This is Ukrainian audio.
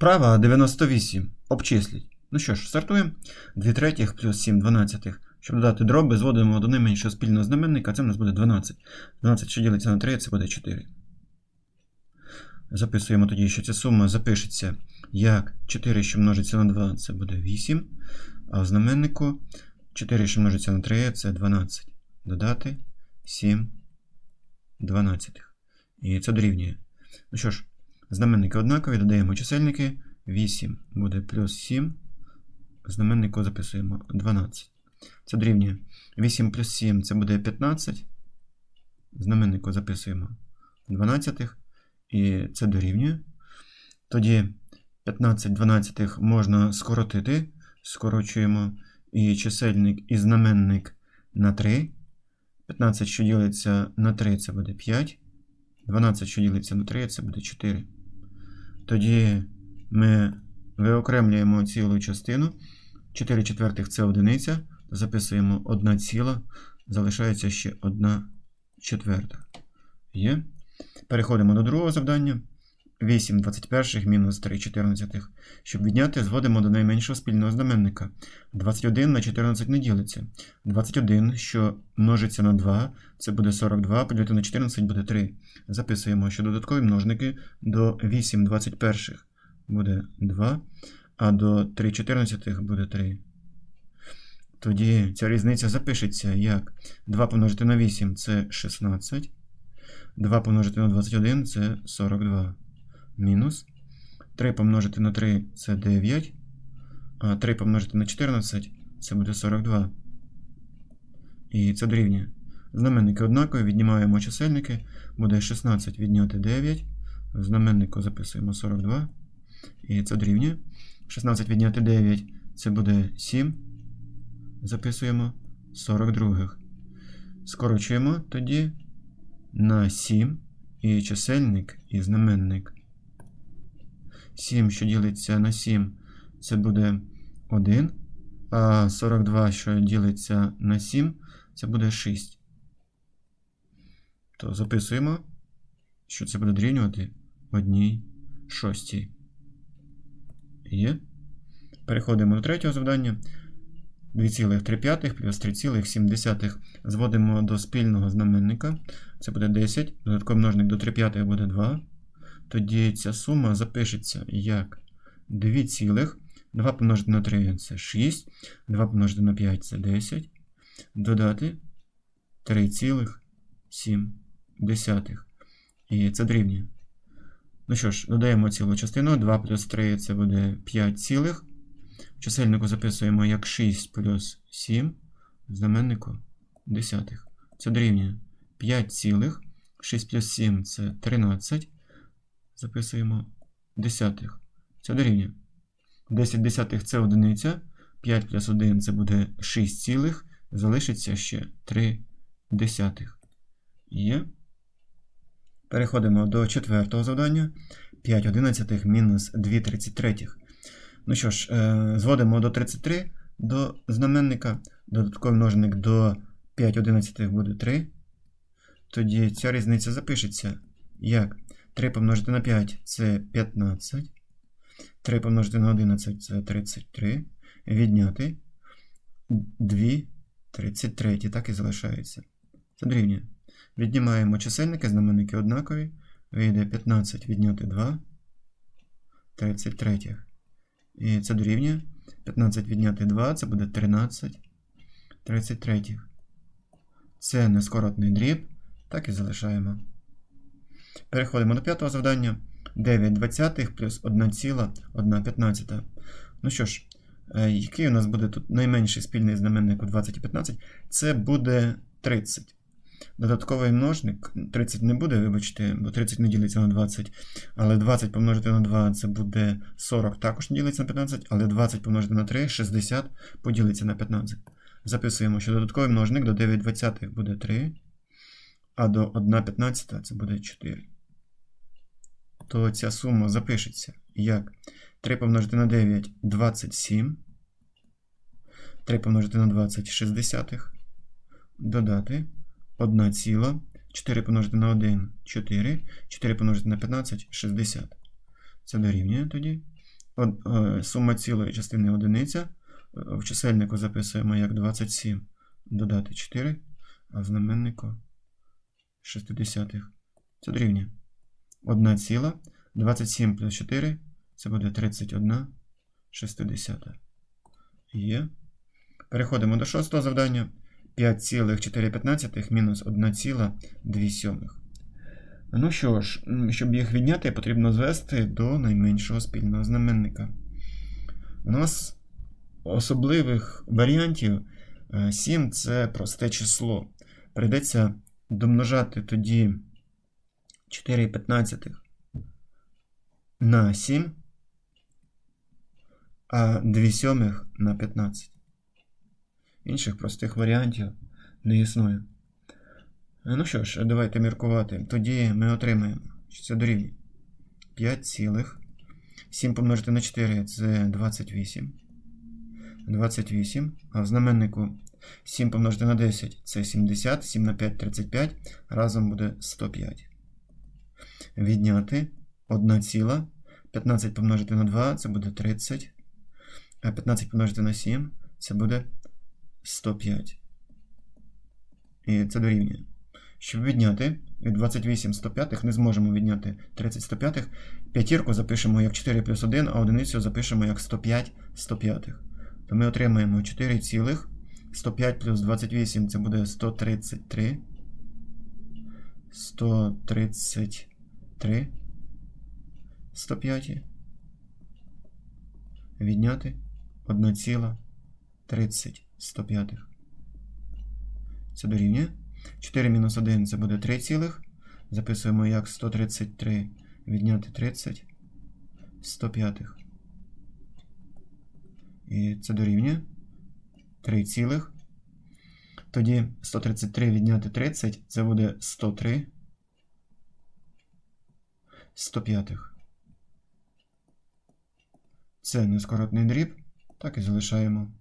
Вправа 98. Обчисліть. Ну що ж, стартуємо. 2 третіх плюс 7 дванадцятих. Щоб додати дроби, зводимо до найменшого спільного знаменника, це в нас буде 12. 12, що ділиться на 3, це буде 4. Записуємо тоді, що ця сума запишеться як 4, що множиться на 2, це буде 8. А в знаменнику 4, що множиться на 3, це 12. Додати 7 дванадцятих. І це дорівнює. Ну що ж, знаменники однакові, додаємо чисельники. 8 буде плюс 7. Знаменнику записуємо 12. Це дорівнює. 8 плюс 7 це буде 15. Знаменнику записуємо 12. І це дорівнює. Тоді 15 12 можна скоротити. Скорочуємо і чисельник, і знаменник на 3. 15, що ділиться на 3, це буде 5. 12, що ділиться на 3, це буде 4. Тоді ми виокремлюємо цілу частину. 4 четвертих це одиниця. Записуємо 1 ціла. Залишається ще 1 четверта. Є. Переходимо до другого завдання. 8 21 мінус 3 14. Щоб відняти, зводимо до найменшого спільного знаменника. 21 на 14 не ділиться. 21, що множиться на 2, це буде 42, поділити на 14 буде 3. Записуємо, що додаткові множники до 8 21 буде 2, а до 3 14 буде 3. Тоді ця різниця запишеться як 2 помножити на 8 це 16. 2 помножити на 21 це 42 мінус. 3 помножити на 3 це 9. А 3 помножити на 14 це буде 42. І це дорівнює. Знаменники однакові, віднімаємо чисельники. Буде 16 відняти 9. В знаменнику записуємо 42. І це дорівнює. 16 відняти 9 це буде 7. Записуємо 42. Скорочуємо тоді на 7 і чисельник, і знаменник. 7, що ділиться на 7, це буде 1. А 42, що ділиться на 7, це буде 6. То записуємо, що це буде дорівнювати 1 шостій. Є. Переходимо до третього завдання. 2,3 плюс 3,7. Зводимо до спільного знаменника. Це буде 10. Додатковий множник до 3 п'ятих буде 2. Тоді ця сума запишеться як 2 цілих. 2 помножити на 3 це 6. 2 помножити на 5 це 10. Додати 3,7. І це дорівнює. Ну що ж, додаємо цілу частину. 2 плюс 3 це буде 5 цілих. В чисельнику записуємо як 6 плюс 7. В знаменнику десятих. Це дорівнює 5 цілих. 6 плюс 7 це 13. Записуємо десятих. Це дорівнює. 10 десятих це одиниця. 5 плюс 1 це буде 6 цілих. Залишиться ще 3 десятих. Є. Переходимо до четвертого завдання. 5 одинадцятих мінус 2 33. Ну що ж, зводимо до 33 до знаменника. Додатковий множник до 5 одинадцятих буде 3. Тоді ця різниця запишеться як 3 помножити на 5 це 15. 3 помножити на 11 це 33. Відняти 2 33. Так і залишається. Це дорівнює. Віднімаємо чисельники, знаменники однакові. Вийде 15 відняти 2. 33. І це дорівнює. 15 відняти 2, це буде 13. 33. Це нескоротний дріб. Так і залишаємо. Переходимо до п'ятого завдання. 9 двадцятих плюс 1,1 п'ятнадцята. Ну що ж, який у нас буде тут найменший спільний знаменник у 20 і 15? Це буде 30. Додатковий множник 30 не буде, вибачте, бо 30 не ділиться на 20. Але 20 помножити на 2 це буде 40, також не ділиться на 15, але 20 помножити на 3 60 поділиться на 15. Записуємо, що додатковий множник до 9 двадцятих буде 3, а до 1 15 це буде 4. То ця сума запишеться як 3 помножити на 9 27. 3 помножити на 20 60. Додати. 1 ціла. 4 помножити на 1 4. 4 помножити на 15 60. Це дорівнює тоді. од- е, сума цілої частини одиниця. В чисельнику записуємо як 27 додати 4, а в знаменнику 60. Це дорівнює. 1 ціла. 27 плюс 4 це буде 31 60. Є. Переходимо до шостого завдання. 5,4 мінус 1,2. Ну що ж, щоб їх відняти, потрібно звести до найменшого спільного знаменника. У нас особливих варіантів 7 це просте число. Прийдеться домножати тоді 4,15 на 7, а 2 сьомих на 15. Інших простих варіантів не існує. Ну що ж, давайте міркувати. Тоді ми отримаємо, що це дорівнює 5 цілих. 7 помножити на 4 це 28. 28. А в знаменнику 7 помножити на 10 це 70. 7 на 5 35. Разом буде 105. Відняти 1 ціла. 15 помножити на 2 це буде 30. А 15 помножити на 7 це буде 105. І це дорівнює. Щоб відняти від 28 105 не зможемо відняти 30 105. П'ятірку запишемо як 4 плюс 1, а одиницю запишемо як 105 105. То ми отримаємо 4 цілих. 105 плюс 28 це буде 133. 133. 105. Відняти 1,30 105. Це дорівнює. 4 мінус 1 це буде 3 цілих. Записуємо як 133 відняти 30 105. І це дорівнює 3 цілих. Тоді 133 відняти 30 це буде 103 105. Це нескоротний дріб. Так і залишаємо